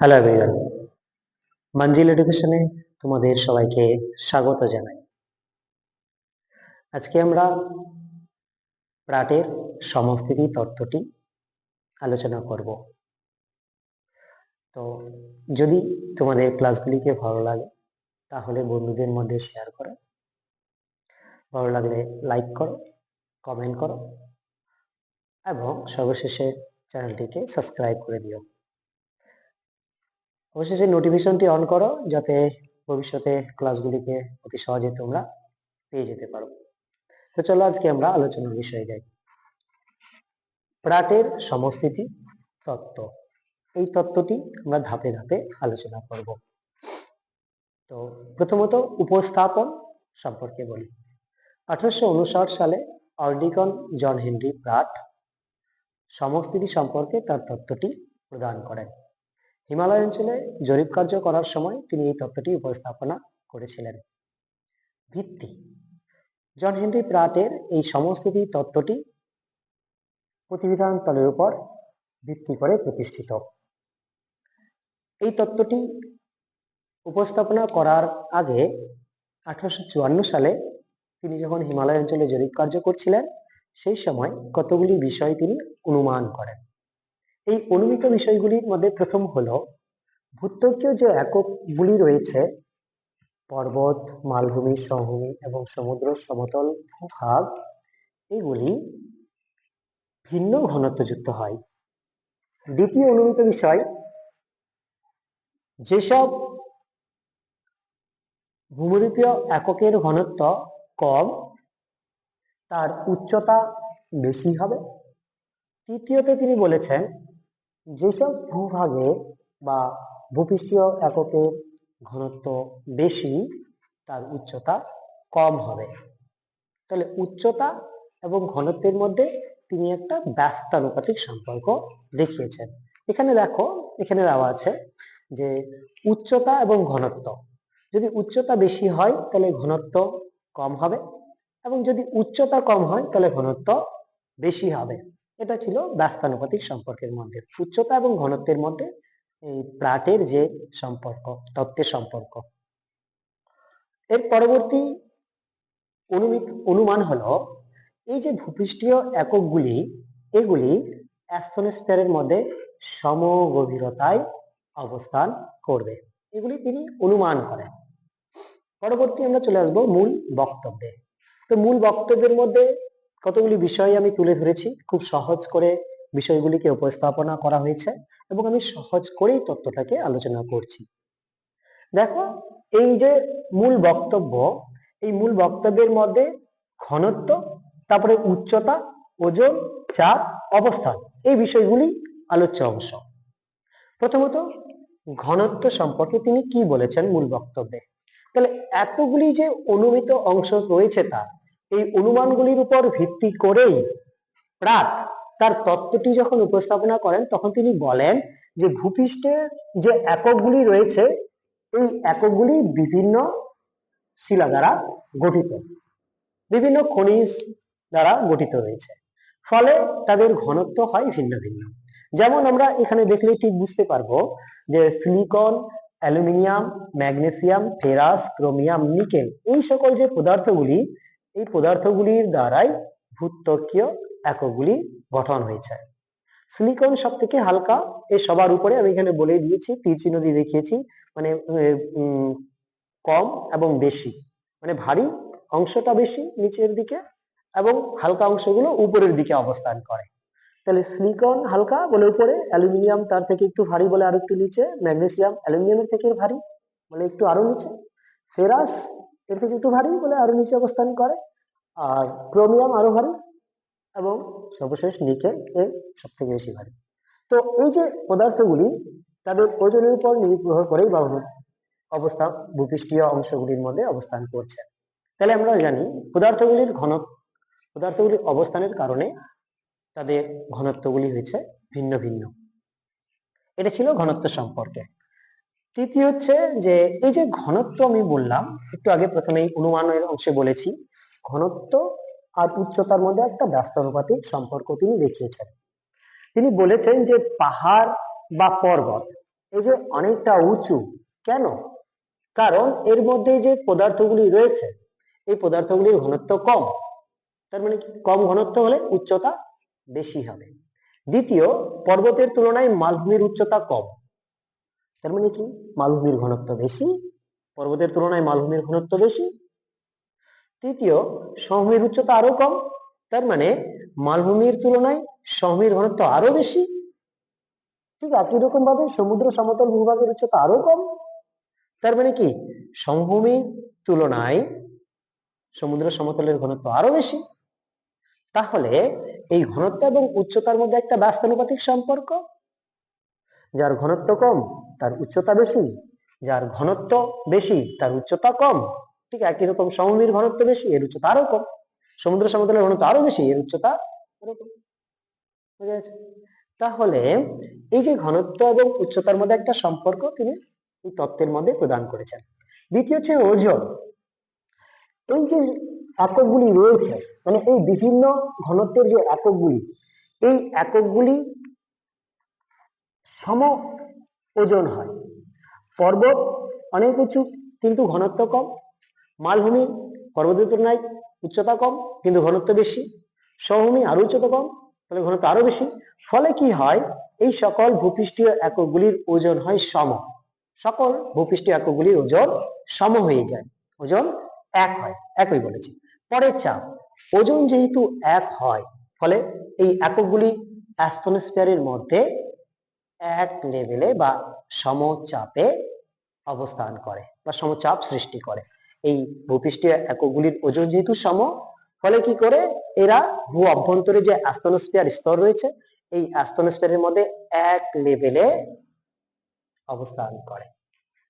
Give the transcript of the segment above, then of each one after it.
Hello everyone মঞ্জিল এডুকেশনে তোমাদের সবাইকে স্বাগত জানাই। আজকে আমরা প্রাটের সমস্থিতি তত্ত্বটি আলোচনা করব। তো যদি তোমাদের ক্লাসগুলিকে ভালো লাগে, তাহলে বন্ধুদের মধ্যে শেয়ার করো। ভালো লাগলে লাইক করো কমেন্ট করো, এবং সর্বশেষে চ্যানেলটিকে সাবস্ক্রাইব করে দিও। অবশেষে নোটিফিকেশনটি অন করো, যাতে ভবিষ্যতে ক্লাসগুলিকে অতি সহজে তোমরা পেয়ে যেতে পারো। তো চলো আজকে আমরা আলোচনার বিষয়ে যাই। প্রাটের সমস্থিতি তত্ত্ব। এই তত্ত্বটি আমরা ধাপে ধাপে আলোচনা করব। তো প্রথমত উপস্থাপন সম্পর্কে বলি। আঠারোশো উনষাট সালে অর্ডিকন জন হেনরি প্রাট সমস্থিতি সম্পর্কে তার তত্ত্বটি প্রদান করেন। হিমালয় অঞ্চলে জরিপ কার্য করার সময় তিনি এই তত্ত্বটি উপস্থাপনা করেছিলেন। ভিত্তি। জন হেনরি প্রাটের এই সমস্থিতি তত্ত্বটি প্রতিবিধান তলের উপর ভিত্তি করে প্রতিষ্ঠিত। এই তত্ত্বটি উপস্থাপনা করার আগে আঠারোশো চুয়ান্ন সালে তিনি যখন হিমালয় অঞ্চলে জরিপ কার্য করছিলেন, সেই সময় কতগুলি বিষয় তিনি অনুমান করেন। এই অনুমিত বিষয়গুলির মধ্যে প্রথম হলো ভূত্বকীয় যে এককগুলি রয়েছে, পর্বত, মালভূমি, সমভূমি এবং সমুদ্র সমতল ভূভাগ এগুলি ভিন্ন ঘনত্বযুক্ত হয়। দ্বিতীয় অনুমিত বিষয়, যেসব ভূমিরূপীয় এককের ঘনত্ব কম, তার উচ্চতা বেশি হবে। তৃতীয়তে তিনি বলেছেন যেসব ভূভাগে বা ভূপৃষ্ঠীয় এককের ঘনত্ব বেশি, তার উচ্চতা কম হবে। তাহলে উচ্চতা এবং ঘনত্বের মধ্যে তিনি একটা ব্যস্তানুপাতিক সম্পর্ক দেখিয়েছেন। এখানে দেখো, এখানে দেওয়া আছে যে উচ্চতা এবং ঘনত্ব। যদি উচ্চতা বেশি হয়, তাহলে ঘনত্ব কম হবে এবং যদি উচ্চতা কম হয়, তাহলে ঘনত্ব বেশি হবে। এটা ছিল ব্যস্তানুপাতিক সম্পর্কের মধ্যে। উচ্চতা এবং ঘনত্বের মধ্যে এই প্রাটের যে সম্পর্ক, তত্ত্বের সম্পর্ক। এর পরবর্তী অনুমান হলো, এই যে ভূপৃষ্ঠীয় এককগুলি, এগুলি অ্যাস্থনোস্ফিয়ারের মধ্যে সমগভীরতায় অবস্থান করবে। এগুলি তিনি অনুমান করেন। পরবর্তী আমরা চলে আসব মূল বক্তব্যে। তো মূল বক্তব্যের মধ্যে কতগুলি বিষয় আমি তুলে ধরেছি, খুব সহজ করে বিষয়গুলিকে উপস্থাপনা করা হয়েছে এবং আমি সহজ করেই তত্ত্বটাকে আলোচনা করছি। দেখো, এই যে মূল বক্তব্য, এই মূল বক্তব্যের মধ্যে ঘনত্ব, তারপরে উচ্চতা, ওজন, চাপ, অবস্থান, এই বিষয়গুলি আলোচ্য অংশ। প্রথমত, ঘনত্ব সম্পর্কে তিনি কি বলেছেন মূল বক্তব্যে? তাহলে এতগুলি যে অনুমিত অংশ রয়েছে তার এই অনুমানগুলির উপর ভিত্তি করেই প্রাক তার তত্ত্বটি যখন উপস্থাপনা করেন, তখন তিনি বলেন যে ভূপৃষ্ঠে যে এককগুলি রয়েছে, এই এককগুলি বিভিন্ন শিলা দ্বারা গঠিত। বিভিন্ন খনিজ দ্বারা গঠিত রয়েছে ফলে তাদের ঘনত্ব হয় ভিন্ন ভিন্ন। যেমন আমরা এখানে দেখলে ঠিক বুঝতে পারব যে silicon, aluminium, magnesium, ferrous, chromium, nickel এই সকল যে পদার্থগুলি এই পদার্থগুলির দ্বারাই ভূত্বকীয় এককগুলি গঠন হয়েছে। সিলিকন সব থেকে হালকা এই সবার উপরে আমি এখানে বলে দিয়েছি, তীর চিহ্ন দিয়ে দেখিয়েছি মানে কম এবং বেশি। মানে ভারী অংশটা বেশি নিচের দিকে এবং হালকা অংশগুলো উপরের দিকে অবস্থান করে। তাহলে সিলিকন হালকা বলে উপরে অ্যালুমিনিয়াম তার থেকে একটু ভারী বলে আরও একটু নিচে ম্যাগনেসিয়াম অ্যালুমিনিয়ামের থেকে ভারী বলে একটু আরও নিচে। ফেরাস এর থেকে একটু ভারী বলে আরও নিচে অবস্থান করে। আর ক্রোমিয়াম আরও ভারী এবং সর্বশেষ নিকেল এর সব থেকে বেশি ভারী। তো এই যে পদার্থগুলি, তাদের ওজনের উপর নির্ভর করেই বা অবস্থা, ভূপৃষ্ঠীয় অংশগুলির মধ্যে অবস্থান করছে। তাহলে আমরা জানি পদার্থগুলির ঘন পদার্থগুলির অবস্থানের কারণে তাদের ঘনত্বগুলি হয়েছে ভিন্ন ভিন্ন। এটা ছিল ঘনত্ব সম্পর্কে। তৃতীয় হচ্ছে যে, এই যে ঘনত্ব আমি বললাম, একটু আগে প্রথমে এই অনুমানের অংশে বলেছি ঘনত্ব আর উচ্চতার মধ্যে একটা ব্যস্তানুপাতিক সম্পর্ক তিনি দেখিয়েছেন। তিনি বলেছেন যে পাহাড় বা পর্বত, এই যে অনেকটা উঁচু, কেন? কারণ এর মধ্যে যে পদার্থগুলি রয়েছে, এই পদার্থগুলির ঘনত্ব কম। তার মানে কি? কম ঘনত্ব হলে উচ্চতা বেশি হবে। দ্বিতীয়, পর্বতের তুলনায় মালভূমির উচ্চতা কম। তার মানে কি? মালভূমির ঘনত্ব বেশি, পর্বতের তুলনায় মালভূমির ঘনত্ব বেশি তৃতীয় সমভূমির উচ্চতা আরও কম, তার মানে মালভূমির তুলনায় সমভূমির ঘনত্ব আরও বেশি। ঠিক একই রকম ভাবে সমুদ্র সমতল ভূভাগের উচ্চতা আরও কম, তার মানে কি? সমভূমির তুলনায় সমুদ্র সমতলের ঘনত্ব আরও বেশি। তাহলে এই ঘনত্ব এবং উচ্চতার মধ্যে একটা ব্যস্তানুপাতিক সম্পর্ক, যার ঘনত্ব কম, তার উচ্চতা বেশি, যার ঘনত্ব বেশি, তার উচ্চতা কম। ঠিক একই রকম সমভূমির ঘনত্ব বেশি, এর উচ্চতা আরও কম। সমুদ্র সমতলের ঘনত্ব আরও বেশি, এর উচ্চতা তাহলে এই যে ঘনত্ব এবং উচ্চতার মধ্যে একটা সম্পর্ক তিনি এই তত্ত্বের মধ্যে প্রদান করেছেন। দ্বিতীয় হচ্ছে ওজন। এই যে এককগুলি রয়েছে মানে এই বিভিন্ন ঘনত্বের যে এককগুলি, এই এককগুলি সম ওজন হয়। পর্বত অনেক উঁচু, কিন্তু ঘনত্ব কম। মালভূমি পর্বতের তুলনায় উচ্চতা কম, কিন্তু ঘনত্ব বেশি। সমভূমি আরও উচ্চতা কম তাহলে ঘনত্ব আরও বেশি। ফলে কি হয়? এই সকল ভূপৃষ্ঠীয় এককগুলির ওজন হয় সম। সকল ভূপৃষ্ঠীয় এককগুলির ওজন সম হয়ে যায়। ওজন এক হয়, একই বলেছি। পরের চাপ, ওজন যেহেতু এক হয়, ফলে এই এককগুলি অ্যাস্তনোস্ফিয়ারের মধ্যে এক লেভেলে বা সমচাপে অবস্থান করে বা সমচাপ সৃষ্টি করে। এই ভূপৃষ্ঠীয় এককগুলির ওজন যেহেতু সম, ফলে কি করে? এরা ভূ অভ্যন্তরে যে অ্যাস্তনোস্ফিয়ার স্তর রয়েছে, এই অ্যাস্তনোস্ফিয়ারের মধ্যে এক লেভেলে অবস্থান করে।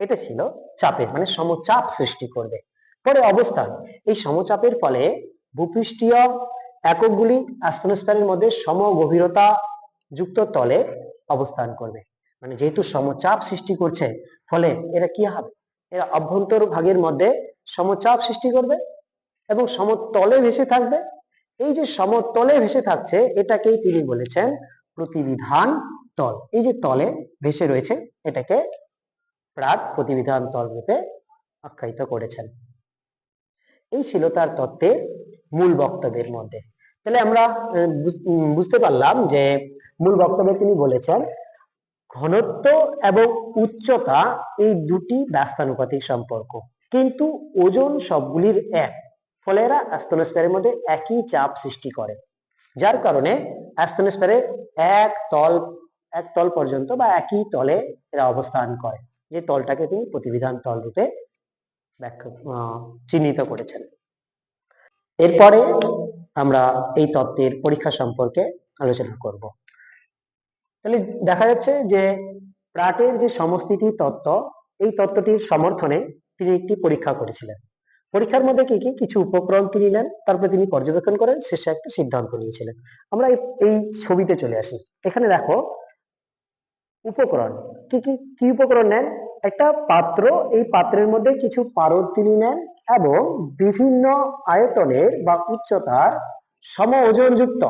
এটা ছিল চাপের মানে সমচাপ সৃষ্টি করবে। পরে অবস্থান, এই সমচাপের ফলে ভূপৃষ্ঠীয় এককগুলি অ্যাস্তনোস্ফিয়ারের মধ্যে সম গভীরতা যুক্ত তলে অবস্থান করবে। মানে যেহেতু সমচাপ সৃষ্টি করছে, ফলে এরা কি হবে? এরা অভ্যন্তর ভাগের মধ্যে সমচাপ সৃষ্টি করবে এবং সমতলে ভেসে থাকবে। এই যে সমতলে ভেসে থাকছে, এটাকেই তিনি বলেছেন প্রতিবিধান তল। এই যে তলে ভেসে রয়েছে, এটাকে প্রাক প্রতিবিধান তল রূপে আখ্যায়িত করেছেন। এই ছিল তার তত্ত্বের মূল বক্তব্যের মধ্যে। তাহলে আমরা বুঝতে পারলাম যে মূল বক্তব্যে তিনি বলেছেন, ঘনত্ব এবং উচ্চতা এই দুটি ব্যস্তানুপাতিক সম্পর্ক। কিন্তু ওজন সবগুলির এক। ফলে এরা অ্যাস্তনোস্ফিয়ারের মধ্যে একই চাপ সৃষ্টি করে, যার কারণে অ্যাস্তনোস্ফিয়ারে এক তল এক তল পর্যন্ত বা একই তলে এরা অবস্থান করে, যে তলটাকে তিনি প্রতিবিধান তল রূপে চিহ্নিত করেছেন। এরপরে আমরা এই তত্ত্বের পরীক্ষা সম্পর্কে আলোচনা করব। তাহলে দেখা যাচ্ছে যে প্রাটের যে সমস্থিতি তত্ত্ব, এই তত্ত্বটির সমর্থনে তিনি একটি পরীক্ষা করেছিলেন। পরীক্ষার মধ্যে কি কি? কিছু উপক্রম তিনি নেন, তারপরে তিনি পর্যবেক্ষণ করেন, শেষে একটা সিদ্ধান্ত নিয়েছিলেন। আমরা এই- ছবিতে চলে আসি। এখানে দেখো, উপকরণ। কি কি কি উপকরণ নেন? একটা পাত্র, এই পাত্রের মধ্যে কিছু পারদ তিনি নেন এবং বিভিন্ন আয়তনের বা উচ্চতার সম ওজনযুক্ত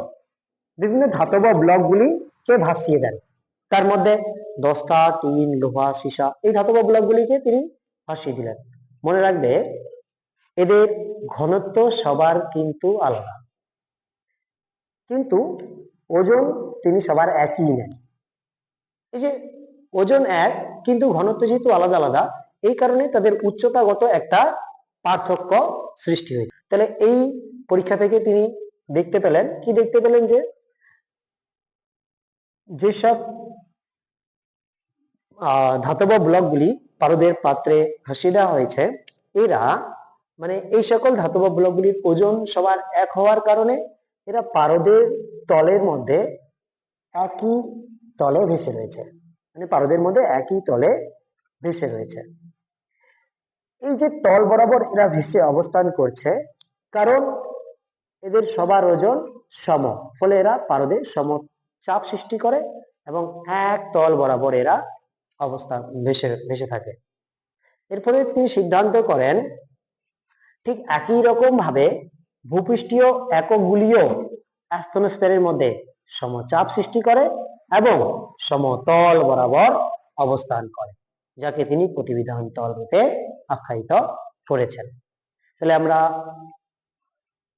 বিভিন্ন ধাতব ব্লকগুলিকে ভাসিয়ে দেন। তার মধ্যে দস্তা, টিন, লোহা, সীসা, এই ধাতব ব্লকগুলিকে তিনি ভাসিয়ে দিলেন। মনে রাখবে এদের ঘনত্ব সবার কিন্তু আলাদা। কিন্তু ওজন তিনি সবার একই নেন। এই যে ওজন এক কিন্তু ঘনত্ব যেহেতু আলাদা আলাদা এই কারণে তাদের উচ্চতাগত একটা পার্থক্য সৃষ্টি হয়েছে। তাহলে এই পরীক্ষা থেকে তিনি দেখতে পেলেন কি দেখতে পেলেন যে যেসব আহ, ধাতব ব্লকগুলি পারদের পাত্রে ভাসিয়ে দেওয়া হয়েছে। এরা মানে এই সকল ধাতব ব্লকগুলির ওজন সবার এক হওয়ার কারণে এরা পারদের তলের মধ্যে একই তলে ভেসে রয়েছে। মানে পারদের মধ্যে একই তলে ভেসে রয়েছে। এই যে তল বরাবর এরা ভেসে অবস্থান করছে, কারণ এদের সবার ওজন সম, ফলে এরা পারদে সম চাপ সৃষ্টি করে এবং এক তল বরাবর এরা অবস্থান ভেসে ভেসে থাকে। এরপরে তিনি সিদ্ধান্ত করেন, ঠিক একই রকম ভাবে ভূপৃষ্ঠীয় এককগুলিও অ্যাস্তনোস্ফিয়ারের মধ্যে সমচাপ সৃষ্টি করে এবং সমতল বরাবর অবস্থান করে, যাকে তিনি প্রতিবিধান তল রূপে আখ্যায়িত করেছেন। তাহলে আমরা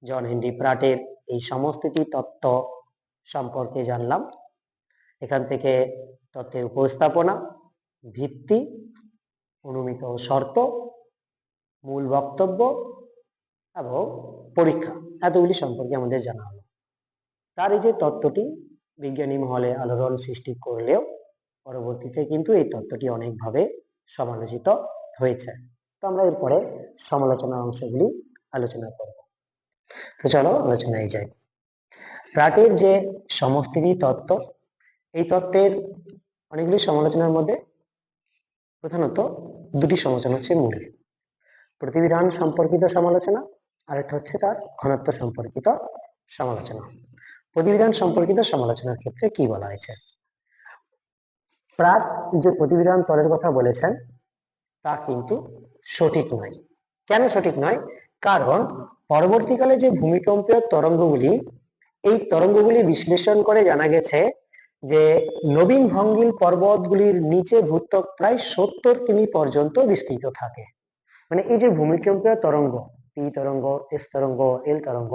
জন হেনরি প্রাটের এই সমস্থিতি তত্ত্ব সম্পর্কে জানলাম। এখান থেকে তত্ত্বের উপস্থাপনা ভিত্তি, অনুমিত শর্ত, মূল বক্তব্য এবং পরীক্ষা। এতগুলি সম্পর্কে আমাদের জানা হলো। তার এই যে তত্ত্বটি বিজ্ঞানী মহলে আলোড়ন সৃষ্টি করলেও পরবর্তীতে কিন্তু এই তত্ত্বটি অনেকভাবে সমালোচিত হয়েছে। তো আমরা এরপরে সমালোচনা অংশগুলি আলোচনা করব। তো চলো আলোচনায় যাই। প্রাটের যে সমস্থিতি তত্ত্ব, এই তত্ত্বের অনেকগুলি সমালোচনার মধ্যে প্রধানত দুটি সমালোচনা হচ্ছে মূল প্রতিবিধান সম্পর্কিত সমালোচনা আর একটা হচ্ছে তার ঘনত্ব সম্পর্কিত সমালোচনা। প্রতিবিধান সম্পর্কিত সমালোচনার ক্ষেত্রে কি বলা হয়েছে? প্রাক যে প্রতিবিধান তলের কথা বলেছেন, তা কিন্তু সঠিক নয়। কেন সঠিক নয়? কারণ পরবর্তীকালে যে ভূমিকম্পীয় তরঙ্গগুলি, এই তরঙ্গগুলি বিশ্লেষণ করে জানা গেছে যে নবীন ভঙ্গিল পর্বতগুলির নিচে ভূত্বক প্রায় সত্তর কিমি পর্যন্ত বিস্তৃত থাকে। মানে এই যে ভূমিকম্পীয় তরঙ্গ, পি তরঙ্গ, এস তরঙ্গ, এল তরঙ্গ,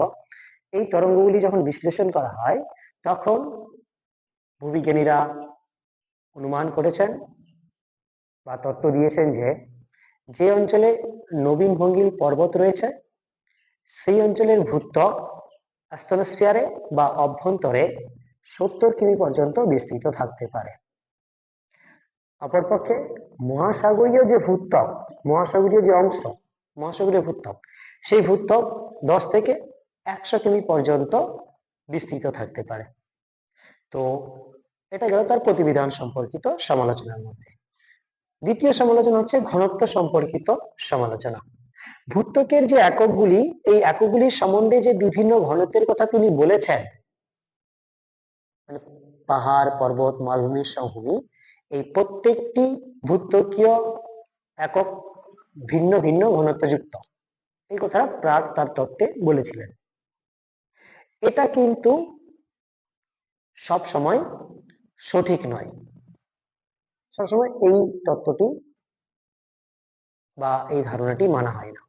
এই তরঙ্গগুলি যখন বিশ্লেষণ করা হয়, তখন ভূবিজ্ঞানীরা অনুমান করেছেন বা তত্ত্ব দিয়েছেন যে যে অঞ্চলে নবীন ভঙ্গিল পর্বত রয়েছে, সেই অঞ্চলের ভূত্বক অ্যাস্ট্রোস্ফিয়ারে বা অভ্যন্তরে সত্তর কিমি পর্যন্ত বিস্তৃত থাকতে পারে। অপরপক্ষে মহাসাগরীয় যে ভূত্বক, মহাসাগরীয় যে অংশ, মহাসাগরীয় ভূত্বক, সেই ভূত্বক দশ থেকে একশো কিমি পর্যন্ত বিস্তৃত থাকতে পারে। তো এটা গেল তার প্রতিবিধান সম্পর্কিত সমালোচনার মধ্যে। দ্বিতীয় সমালোচনা হচ্ছে ঘনত্ব সম্পর্কিত সমালোচনা। ভূত্বকের যে এককগুলি, এই এককগুলির সম্বন্ধে যে বিভিন্ন ঘনত্বের কথা তিনি বলেছেন পাহাড়, পর্বত মালভূমি সমভূমি এই প্রত্যেকটি ভূত্বকীয় একক ভিন্ন ভিন্ন ঘনত্বযুক্ত। এই কথাটা প্রাক তার তত্ত্বে বলেছিলেন। এটা কিন্তু সব সময় সঠিক নয়। সবসময় এই তত্ত্বটি বা এই ধারণাটি মানা হয় না।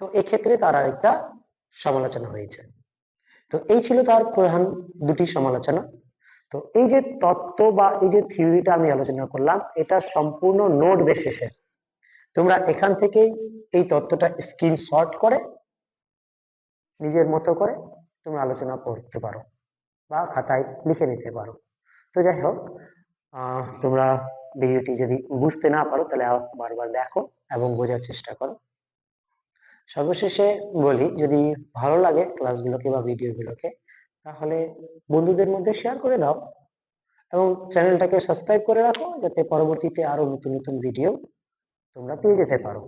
তো এক্ষেত্রে তার আরেকটা সমালোচনা হয়েছে। তো এই ছিল তার প্রধান দুটি সমালোচনা। তো এই যে তত্ত্ব বা এই যে থিওরিটা আমি আলোচনা করলাম, এটা সম্পূর্ণ নোট বেসিসে। তোমরা এখান থেকেই এই তত্ত্বটা স্ক্রিনশট করে, নিজের মতো করে তোমরা আলোচনা করতে পারো বা খাতায় লিখে নিতে পারো। তো যাই হোক তোমরা ভিডিওটি যদি বুঝতে না পারো, তাহলে বারবার দেখো এবং বোঝার চেষ্টা করো। সর্বশেষে বলি, যদি ভালো লাগে ক্লাসগুলোকে বা ভিডিওগুলোকে তাহলে বন্ধুদের মধ্যে শেয়ার করে দাও এবং চ্যানেলটাকে সাবস্ক্রাইব করে রাখো যাতে পরবর্তীতে আরও নতুন নতুন ভিডিও তোমরা পেয়ে যেতে পারো।